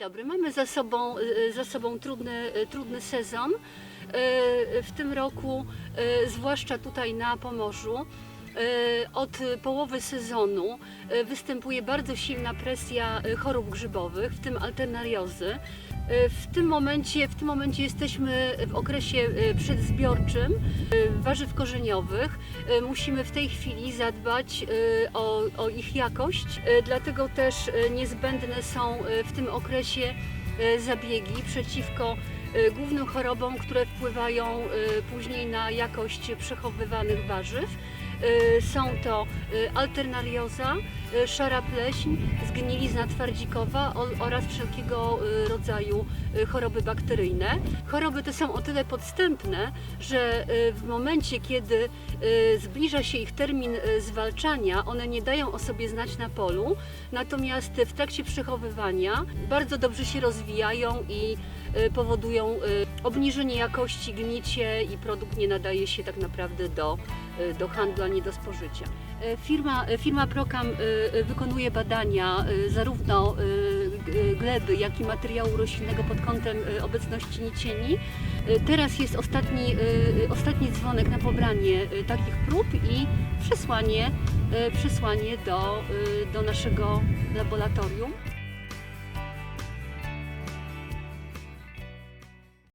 dobry. Mamy za sobą, e, za sobą trudny, e, trudny sezon. W tym roku, zwłaszcza tutaj na Pomorzu, od połowy sezonu występuje bardzo silna presja chorób grzybowych, w tym alternariozy. E, W tym momencie, w tym momencie jesteśmy w okresie e, przedzbiorczym e, warzyw korzeniowych. Musimy w tej chwili zadbać o, o ich jakość, dlatego też niezbędne są w tym okresie zabiegi przeciwko głównym chorobom, które wpływają później na jakość przechowywanych warzyw. Są to alternarioza, szara pleśń, zgnilizna twardzikowa oraz wszelkiego e, rodzaju e, choroby bakteryjne. Choroby te są o tyle podstępne, że w momencie, kiedy zbliża się ich termin zwalczania, one nie dają o sobie znać na polu, natomiast w trakcie przechowywania bardzo dobrze się rozwijają i powodują obniżenie jakości, gnicie i produkt nie nadaje się tak naprawdę do, do handlu, ani do spożycia. Firma, firma Procam wykonuje badania e, zarówno g- gleby, jak i materiału roślinnego pod kątem obecności nicieni. Teraz jest ostatni, ostatni dzwonek na pobranie takich prób i przesłanie, przesłanie do, do naszego laboratorium.